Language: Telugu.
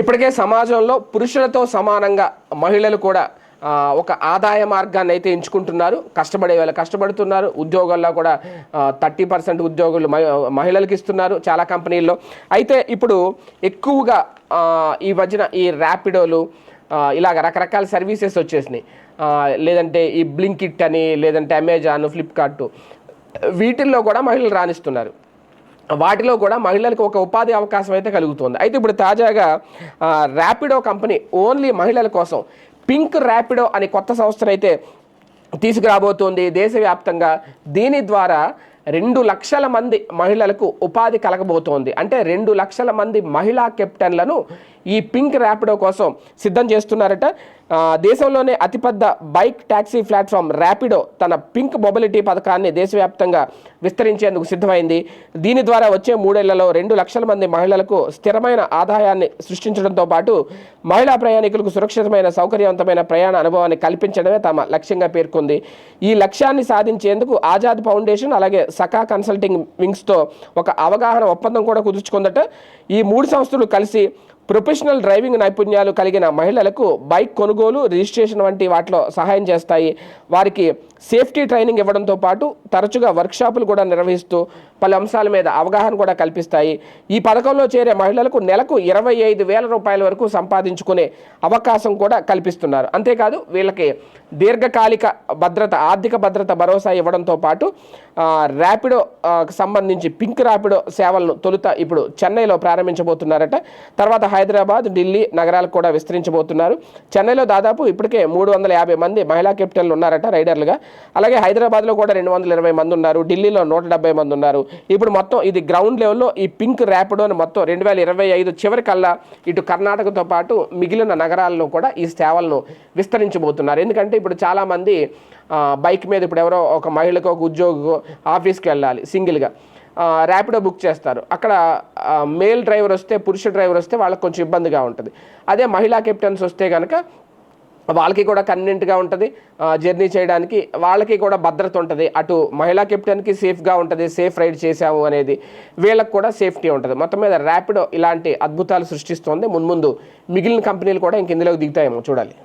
ఇప్పటికే సమాజంలో పురుషులతో సమానంగా మహిళలు కూడా ఒక ఆదాయ మార్గాన్ని అయితే ఎంచుకుంటున్నారు. కష్టపడే వాళ్ళు కష్టపడుతున్నారు. ఉద్యోగాల్లో కూడా థర్టీ పర్సెంట్ ఉద్యోగులు మహి- మహిళలకు ఇస్తున్నారు చాలా కంపెనీల్లో. అయితే ఇప్పుడు ఎక్కువగా ఈ మధ్యన ఈ ర్యాపిడోలు ఇలాగ రకరకాల సర్వీసెస్ వచ్చేసినాయి. లేదంటే ఈ బ్లింకిట్ అని లేదంటే అమెజాన్ ఫ్లిప్కార్ట్ వీటిల్లో కూడా మహిళలు రాణిస్తున్నారు. వాటిలో కూడా మహిళలకు ఒక ఉపాధి అవకాశం అయితే కలుగుతుంది. అయితే ఇప్పుడు తాజాగా ర్యాపిడో కంపెనీ ఓన్లీ మహిళల కోసం పింక్ ర్యాపిడో అనే కొత్త సంస్థను అయితే తీసుకురాబోతోంది. దేశవ్యాప్తంగా దీని ద్వారా రెండు లక్షల మంది మహిళలకు ఉపాధి కలగబోతోంది. అంటే రెండు లక్షల మంది మహిళా కెప్టెన్లను ఈ పింక్ ర్యాపిడో కోసం సిద్ధం చేస్తున్నారట. దేశంలోనే అతిపెద్ద బైక్ ట్యాక్సీ ప్లాట్ఫామ్ ర్యాపిడో తన పింక్ మొబిలిటీ పథకాన్ని దేశవ్యాప్తంగా విస్తరించేందుకు సిద్ధమైంది. దీని ద్వారా వచ్చే మూడేళ్ళలో రెండు లక్షల మంది మహిళలకు స్థిరమైన ఆదాయాన్ని సృష్టించడంతో పాటు మహిళా ప్రయాణికులకు సురక్షితమైన సౌకర్యవంతమైన ప్రయాణ అనుభవాన్ని కల్పించడమే తమ లక్ష్యంగా పేర్కొంది. ఈ లక్ష్యాన్ని సాధించేందుకు ఆజాద్ ఫౌండేషన్ అలాగే సకా కన్సల్టింగ్ వింగ్స్తో ఒక అవగాహన ఒప్పందం కూడా కుదుర్చుకుందట. ఈ మూడు సంస్థలు కలిసి ప్రొఫెషనల్ డ్రైవింగ్ నైపుణ్యాలు కలిగిన మహిళలకు బైక్ కొనుగోలు రిజిస్ట్రేషన్ వంటి వాటిలో సహాయం చేస్తాయి. వారికి సేఫ్టీ ట్రైనింగ్ ఇవ్వడంతో పాటు తరచుగా వర్క్షాపులు కూడా నిర్వహిస్తూ పలు అంశాల మీద అవగాహన కూడా కల్పిస్తాయి. ఈ పథకంలో చేరే మహిళలకు నెలకు ఇరవై ఐదు వేల రూపాయల వరకు సంపాదించుకునే అవకాశం కూడా కల్పిస్తున్నారు. అంతేకాదు వీళ్ళకి దీర్ఘకాలిక భద్రత ఆర్థిక భద్రత భరోసా ఇవ్వడంతో పాటు ర్యాపిడో సంబంధించి పింక్ ర్యాపిడో సేవలను తొలుత ఇప్పుడు చెన్నైలో ప్రారంభించబోతున్నారట. తర్వాత హైదరాబాద్ ఢిల్లీ నగరాలకు కూడా విస్తరించబోతున్నారు. చెన్నైలో దాదాపు ఇప్పటికే మూడు వందల యాభై మంది మహిళా కెప్టెన్లు ఉన్నారట రైడర్లుగా. అలాగే హైదరాబాద్లో కూడా రెండు వందల ఇరవై మంది ఉన్నారు ఢిల్లీలో నూట డెబ్బై మంది ఉన్నారు. ఇప్పుడు మొత్తం ఇది గ్రౌండ్ లెవెల్లో ఈ పింక్ ర్యాపిడోని మొత్తం రెండు వేల ఇరవై ఐదు చివరికల్లా ఇటు కర్ణాటకతో పాటు మిగిలిన నగరాల్లో కూడా ఈ సేవలను విస్తరించబోతున్నారు. ఎందుకంటే ఇప్పుడు చాలామంది బైక్ మీద ఇప్పుడు ఎవరో ఒక మహిళకు ఒక ఉద్యోగికో ఆఫీస్కి వెళ్ళాలి సింగిల్గా. ర్యాపిడో బుక్ చేస్తారు. అక్కడ మేల్ డ్రైవర్ వస్తే పురుష డ్రైవర్ వస్తే వాళ్ళకి కొంచెం ఇబ్బందిగా ఉంటుంది. అదే మహిళా కెప్టెన్స్ వస్తే కనుక వాళ్ళకి కూడా కన్వీనెంట్గా ఉంటుంది. జర్నీ చేయడానికి వాళ్ళకి కూడా భద్రత ఉంటుంది. అటు మహిళా కెప్టెన్కి సేఫ్గా ఉంటుంది సేఫ్ రైడ్ చేసాము అనేది వీళ్ళకి కూడా సేఫ్టీ ఉంటుంది. మొత్తం మీద ర్యాపిడో ఇలాంటి అద్భుతాలు సృష్టిస్తోంది. మున్ముందు మిగిలిన కంపెనీలు కూడా ఇంక ఇందులోకి దిగుతాయేమో చూడాలి.